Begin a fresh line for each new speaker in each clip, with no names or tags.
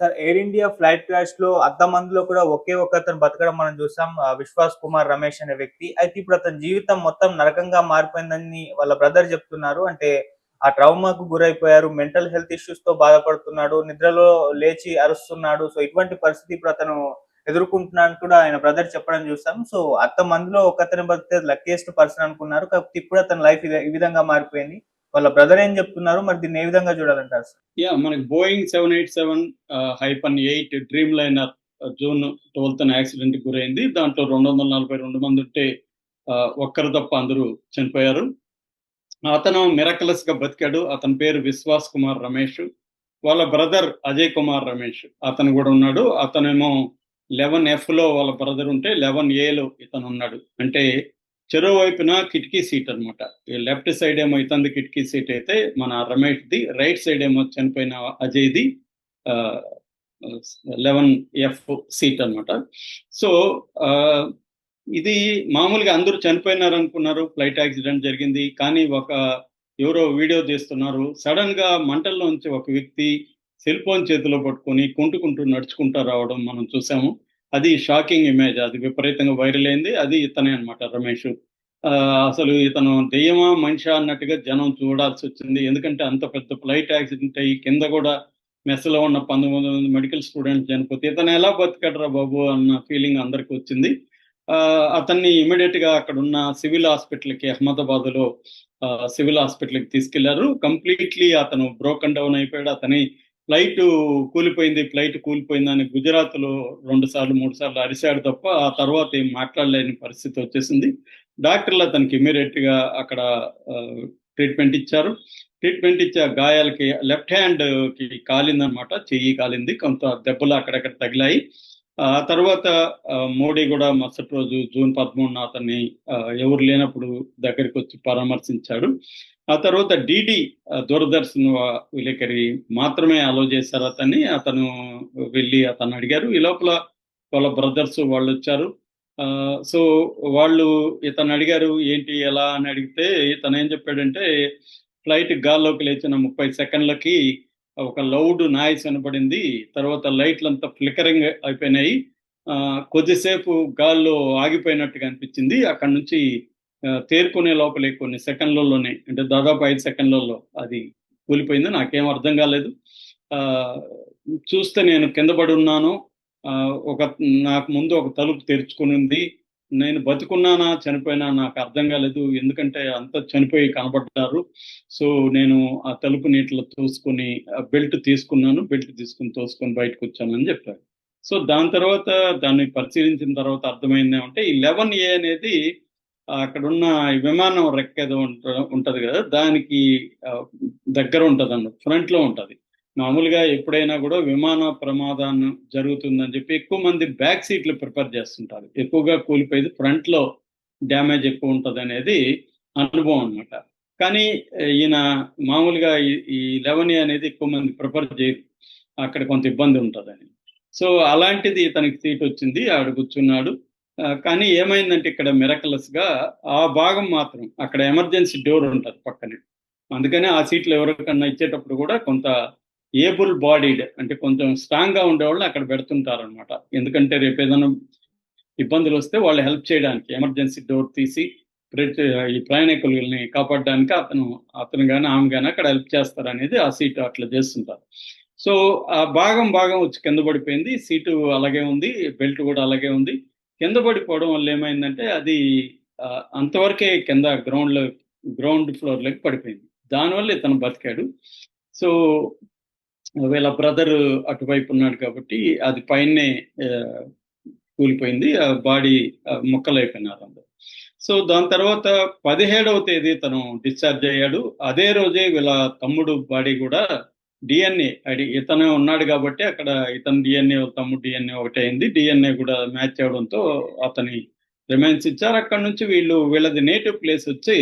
Sir air India flight క్రాష్లో అర్ధ మందిలో కూడా ఒకే ఒక్క అతను బతకడం మనం చూసాం. ఆ, విశ్వాస్ కుమార్ రమేష్ అనే వ్యక్తి. అయితే ఇప్పుడు అతని జీవితం మొత్తం నరకంగా మారిపోయిందని వాళ్ళ బ్రదర్ చెప్తున్నారు. అంటే ఆ ట్రౌమాకు గురైపోయారు. మెంటల్ హెల్త్ ఇష్యూస్తో బాధపడుతున్నాడు. నిద్రలో లేచి అరుస్తున్నాడు. సో ఇటువంటి పరిస్థితి ఇప్పుడు అతను ఎదుర్కొంటున్నాను కూడా ఆయన బ్రదర్ చెప్పడం చూసాం. సో అంత మందిలో ఒక బతికే లక్కీయెస్ట్ పర్సన్ అనుకున్నారు. కాకపోతే ఇప్పుడు అతని లైఫ్ ఈ విధంగా మారిపోయింది. వాళ్ళ బ్రదర్ ఏం చెప్తున్నారు? మరి దీన్ని ఏ విధంగా చూడాలంటారు సార్?
యా మనకి Boeing seven eight seven hyphen eight dreamliner June twelfth accident గురైంది. దాంట్లో రెండు వందల నలభై రెండు మంది ఉంటే ఆ, ఒక్కరు తప్ప అందరూ చనిపోయారు. అతను మిరకలస్గా బతికాడు. అతని పేరు విశ్వాస్ కుమార్ రమేష్. వాళ్ళ బ్రదర్ అజయ్ కుమార్ రమేష్ అతను కూడా ఉన్నాడు. అతనేమో లెవెన్ ఎఫ్లో వాళ్ళ బ్రదర్ ఉంటే లెవెన్లో ఇతను ఉన్నాడు. అంటే చెరువు వైపున కిటికీ సీట్ అనమాట లెఫ్ట్ సైడ్ ఏమో ఇతంది కిటికీ సీట్ అయితే మన రమేష్ది రైట్ సైడ్ ఏమో చనిపోయిన అజయ్ది లెవెన్ ఎఫ్ సీట్ అనమాట సో ఆ, ఇది మామూలుగా అందరూ చనిపోయినారు అనుకున్నారు ఫ్లైట్ యాక్సిడెంట్ జరిగింది. కానీ ఒక ఎవరో వీడియో తీస్తున్నారు. సడన్గా మంటల్లోంచి ఒక వ్యక్తి సెల్ ఫోన్ చేతిలో పట్టుకొని కుంటుకుంటూ నడుచుకుంటూ రావడం మనం చూసాము. అది షాకింగ్ ఇమేజ్. అది విపరీతంగా వైరల్ అయింది. అది ఇతనే అనమాట రమేష్. ఆ, అసలు ఇతను దెయ్యమా మనిషా అన్నట్టుగా జనం చూడాల్సి వచ్చింది. ఎందుకంటే అంత పెద్ద ఫ్లైట్ యాక్సిడెంట్ అయ్యి కింద కూడా మెస్లో ఉన్న పంతొమ్మిది మంది మెడికల్ స్టూడెంట్స్ చనిపోతే ఇతను ఎలా బతికడరా బాబు అన్న ఫీలింగ్ అందరికి వచ్చింది. ఆ, అతన్ని ఇమీడియట్గా అక్కడ ఉన్న సివిల్ హాస్పిటల్కి అహ్మదాబాద్లో సివిల్ హాస్పిటల్కి తీసుకెళ్ళారు. కంప్లీట్లీ అతను బ్రోకన్ డౌన్ అయిపోయాడు. అతని ఫ్లైట్ కూలిపోయింది ఫ్లైట్ కూలిపోయిందని గుజరాత్లో రెండు సార్లు మూడు సార్లు అరిశాడు తప్ప ఆ తర్వాత ఏం మాట్లాడలేని పరిస్థితి వచ్చేసింది. డాక్టర్లు అతనికి ఇమీడియట్గా అక్కడ ట్రీట్మెంట్ ఇచ్చారు. ట్రీట్మెంట్ ఇచ్చే ఆ గాయాలకి లెఫ్ట్ హ్యాండ్కి కాలిందనమాట చెయ్యి కాలింది. కొంత దెబ్బలు అక్కడక్కడ తగిలాయి. ఆ తర్వాత మోడీ కూడా మరుసటి రోజు జూన్ పదమూడున అతన్ని ఎవరు లేనప్పుడు దగ్గరికి వచ్చి పరామర్శించాడు. ఆ తర్వాత డిడి దూరదర్శన్ విలేకరి మాత్రమే అలో చేశారు అతన్ని. అతను వెళ్ళి అతను అడిగారు. ఈ లోపల వాళ్ళ బ్రదర్స్ వాళ్ళు వచ్చారు. ఆ, సో వాళ్ళు ఇతను అడిగారు ఏంటి ఎలా? అని అడిగితే ఇతను ఏం చెప్పాడంటే ఫ్లైట్ గాల్లోకి లేచిన ముప్పై సెకండ్లకి ఒక లౌడ్ నాయిస్ అనబడింది తర్వాత లైట్లు అంతా ఫ్లికరింగ్ అయిపోయినాయి. ఆ, కొద్దిసేపు గాల్లో ఆగిపోయినట్టుగా అనిపించింది. అక్కడ నుంచి తేరుకునే లోపలే కొన్ని సెకండ్లలోనే అంటే దాదాపు ఐదు సెకండ్లలో అది కూలిపోయింది. నాకేం అర్థం కాలేదు. ఆ, చూస్తే నేను కింద పడి ఉన్నాను. ఆ, ఒక నాకు ముందు ఒక తలుపు తెరుచుకుని ఉంది నేను బతుకున్నానా చనిపోయినా నాకు అర్థం కాలేదు. ఎందుకంటే అంత చనిపోయి కనబడ్డారు సో నేను ఆ తలుపు నీటిలో తోసుకొని బెల్ట్ తీసుకున్నాను. బెల్ట్ తీసుకుని తోసుకొని బయటకు వచ్చానని చెప్పారు. సో దాని తర్వాత దాన్ని పరిశీలించిన తర్వాత అర్థమైంది ఏమంటే ఈ లెవెన్ ఏ అనేది అక్కడ ఉన్న విమానం రెక్క ఏదో ఉంట- ఉంటది కదా దానికి దగ్గర ఉంటుంది అన్నమాట ఫ్రంట్లో మామూలుగా ఎప్పుడైనా కూడా విమాన ప్రమాదం జరుగుతుందని చెప్పి ఎక్కువ మంది బ్యాక్ సీట్లు ప్రిపేర్ చేస్తుంటారు. ఎక్కువగా కూలిపోయేది ఫ్రంట్లో డ్యామేజ్ ఎక్కువ ఉంటుంది అనేది అనుభవం అన్నమాట. కానీ ఈయన మామూలుగా ఈ- లెవెన్ అనేది ఎక్కువ మంది ప్రిపేర్ చేయరు. అక్కడ కొంత ఇబ్బంది ఉంటుందని. సో అలాంటిది ఇతనికి సీట్ వచ్చింది ఆడ కూర్చున్నాడు. కానీ ఏమైందంటే ఇక్కడ మిరకలస్గా ఆ భాగం మాత్రం అక్కడ ఎమర్జెన్సీ డోర్ ఉంటుంది పక్కనే. అందుకని ఆ సీట్లు ఎవరికన్నా ఇచ్చేటప్పుడు కూడా కొంత ఏబుల్ బాడీడ్ అంటే కొంచెం స్ట్రాంగ్గా ఉండేవాళ్ళని అక్కడ పెడుతుంటారు అనమాట ఎందుకంటే రేపు ఏదైనా ఇబ్బందులు వస్తే వాళ్ళు హెల్ప్ చేయడానికి ఎమర్జెన్సీ డోర్ తీసి ప్రతి ఈ ప్రయాణికులని కాపాడడానికి అతను అతను కానీ ఆమె కానీ అక్కడ హెల్ప్ చేస్తారు అనేది ఆ సీటు అట్లా చేస్తుంటారు. సో ఆ భాగం భాగం వచ్చి కింద పడిపోయింది. సీటు అలాగే ఉంది బెల్ట్ కూడా అలాగే ఉంది. కింద పడిపోవడం వల్ల ఏమైందంటే అది అంతవరకే కింద గ్రౌండ్లో గ్రౌండ్ ఫ్లోర్లోకి పడిపోయింది. దానివల్ల ఇతను బతికాడు. సో వీళ్ళ బ్రదర్ అటువైపు ఉన్నాడు కాబట్టి అది పైనే కూలిపోయింది. ఆ బాడీ ముక్కలు అయిపోయినారు అందరు. సో దాని తర్వాత పదిహేడవ తేదీ తను డిశ్చార్జ్ అయ్యాడు. అదే రోజే వీళ్ళ తమ్ముడు బాడీ కూడా డిఎన్ఏ అడి ఇతనే ఉన్నాడు కాబట్టి అక్కడ ఇతని డిఎన్ఏ తమ్ముడు డిఎన్ఏ ఒకటి అయింది. డిఎన్ఏ కూడా మ్యాచ్ అవడంతో అతని రిమైన్స్ ఇచ్చారు. అక్కడ నుంచి వీళ్ళు వీళ్ళది నేటివ్ ప్లేస్ వచ్చి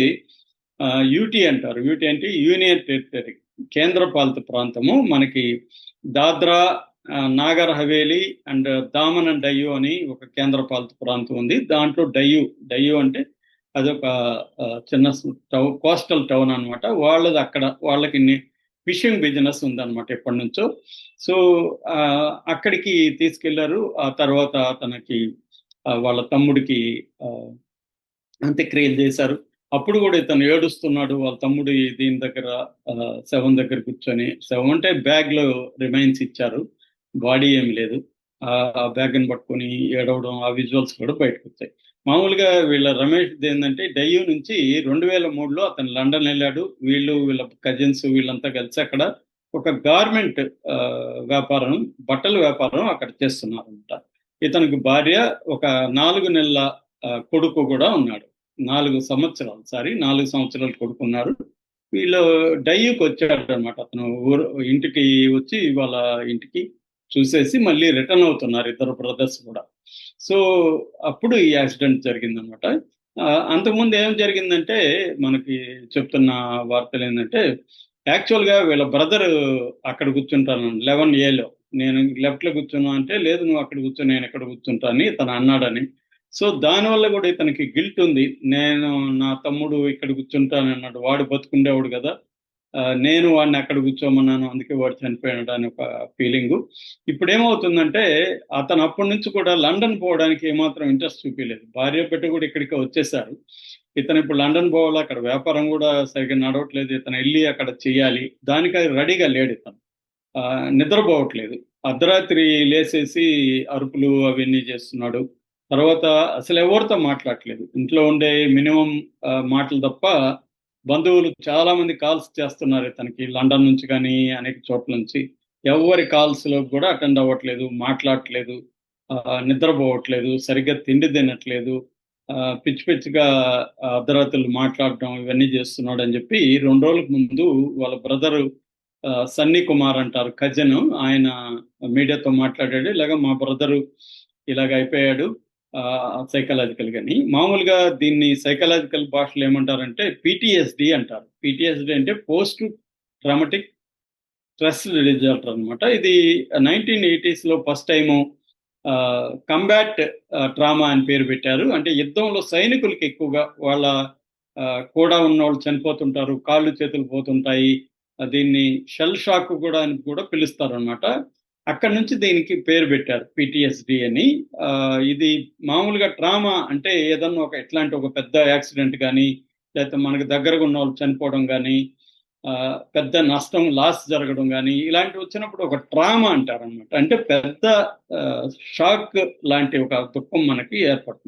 యూటీ అంటారు. యూటీ అంటే యూనియన్ టెరిటరీ. కేంద్ర పాలిత ప్రాంతము. మనకి దాద్రా నాగర్ హవేలీ అండ్ దామన్ అండ్ డయ్యూ అని ఒక కేంద్రపాలిత ప్రాంతం ఉంది. దాంట్లో డయ్యూ డయ్యూ అంటే అదొక చిన్న టౌన్ కోస్టల్ టౌన్ అన్నమాట. వాళ్ళది అక్కడ వాళ్ళకి ఫిషింగ్ బిజినెస్ ఉందన్నమాట ఎప్పటి నుంచో సో అక్కడికి తీసుకెళ్ళారు. ఆ తర్వాత తనకి వాళ్ళ తమ్ముడికి అంత్యక్రియలు చేశారు. అప్పుడు కూడా ఇతను ఏడుస్తున్నాడు వాళ్ళ తమ్ముడు దీని దగ్గర ఆ, శవం దగ్గర కూర్చొని శవం అంటే బ్యాగ్లో రిమైన్స్ ఇచ్చారు. బాడీ ఏం లేదు. ఆ బ్యాగ్ని పట్టుకొని ఏడవడం ఆ విజువల్స్ కూడా బయటకు వచ్చాయి. మామూలుగా వీళ్ళ రమేష్ ఏంటంటే డయ్యూ నుంచి రెండు వేల మూడులో అతను లండన్ వెళ్ళాడు. వీళ్ళు వీళ్ళ కజిన్స్ వీళ్ళంతా కలిసి అక్కడ ఒక గార్మెంట్ వ్యాపారం బట్టల వ్యాపారం అక్కడ చేస్తున్నారు అనమాట ఇతనికి భార్య ఒక నాలుగు నెలల కొడుకు కూడా ఉన్నాడు. నాలుగు సంవత్సరాలు సారీ నాలుగు సంవత్సరాలు కొడుకున్నారు. వీళ్ళు డయ్యూకి వచ్చాడు అనమాట అతను ఊరు ఇంటికి వచ్చి వాళ్ళ ఇంటికి చూసేసి మళ్ళీ రిటర్న్ అవుతున్నారు ఇద్దరు బ్రదర్స్ కూడా. సో అప్పుడు ఈ యాక్సిడెంట్ జరిగిందనమాట అంతకుముందు ఏం జరిగిందంటే మనకి చెప్తున్న వార్తలు ఏంటంటే యాక్చువల్గా వీళ్ళ బ్రదర్ అక్కడ కూర్చుంటాను లెవెన్ ఏలో. నేను లెఫ్ట్లో కూర్చున్నా అంటే లేదు నువ్వు అక్కడ కూర్చో నేను ఎక్కడ కూర్చుంటా అని తను అన్నాడని. సో దానివల్ల కూడా ఇతనికి గిల్ట్ ఉంది. నేను నా తమ్ముడు ఇక్కడ కూర్చుంటాను అన్నాడు. వాడు బతుకుండేవాడు కదా. నేను వాడిని అక్కడ కూర్చోమన్నాను. అందుకే వాడు చనిపోయాడు అని ఒక ఫీలింగ్. ఇప్పుడు ఏమవుతుందంటే అతను అప్పటి నుంచి కూడా లండన్ పోవడానికి ఏమాత్రం ఇంట్రెస్ట్ చూపించలేదు భార్య బిడ్డ కూడా ఇక్కడికి వచ్చేసారు. ఇతను ఇప్పుడు లండన్ పోవాలి? అక్కడ వ్యాపారం కూడా సరిగ్గా నడవట్లేదు. ఇతను వెళ్ళి అక్కడ చేయాలి. దానికి రెడీగా లేడు ఇతను. నిద్రపోవట్లేదు. అర్ధరాత్రి లేసేసి అరుపులు అవన్నీ చేస్తున్నాడు. తర్వాత అసలు ఎవరితో మాట్లాడలేదు ఇంట్లో ఉండే మినిమం మాటలు తప్ప బంధువులు చాలా మంది కాల్స్ చేస్తున్నారు తనకి. లండన్ నుంచి కానీ అనేక చోట్ల నుంచి. ఎవరి కాల్స్లో కూడా అటెండ్ అవ్వట్లేదు మాట్లాడట్లేదు ఆ, నిద్రపోవట్లేదు సరిగ్గా తిండి తినట్లేదు ఆ, పిచ్చి పిచ్చిగా అర్ధరాత్రులు మాట్లాడడం ఇవన్నీ చేస్తున్నాడు అని చెప్పి రెండు రోజులకు ముందు వాళ్ళ బ్రదరు సన్నీ కుమార్ అంటారు కజన్ ఆయన మీడియాతో మాట్లాడాడు. ఇలాగ మా బ్రదరు ఇలాగ అయిపోయాడు. సైకలాజికల్ కానీ మామూలుగా దీన్ని సైకలాజికల్ భాషలు ఏమంటారంటే పిటిఎస్డి అంటారు. పిటిఎస్డి అంటే పోస్ట్ ట్రామటిక్ స్ట్రెస్ డిజార్డర్ అనమాట ఇది నైన్టీన్ ఎయిటీస్లో ఫస్ట్ టైము కంబాట్ ట్రామా అని పేరు పెట్టారు. అంటే యుద్ధంలో సైనికులకి ఎక్కువగా వాళ్ళ ఆ, కూడా ఉన్న వాళ్ళు చనిపోతుంటారు కాళ్ళు చేతులు పోతుంటాయి. దీన్ని షెల్ షాక్ కూడా అని కూడా పిలుస్తారు అనమాట అక్కడ నుంచి దీనికి పేరు పెట్టారు పిటిఎస్డి అని. ఆ, ఇది మామూలుగా ట్రామా అంటే ఏదన్నా ఒక ఎట్లాంటి ఒక పెద్ద యాక్సిడెంట్ కానీ లేకపోతే మనకు దగ్గరగా ఉన్న వాళ్ళు చనిపోవడం కానీ పెద్ద నష్టం లాస్ జరగడం కానీ ఇలాంటివి వచ్చినప్పుడు ఒక ట్రామా అంటారు అనమాట అంటే పెద్ద షాక్ లాంటి ఒక దుఃఖం మనకి ఏర్పడుతుంది.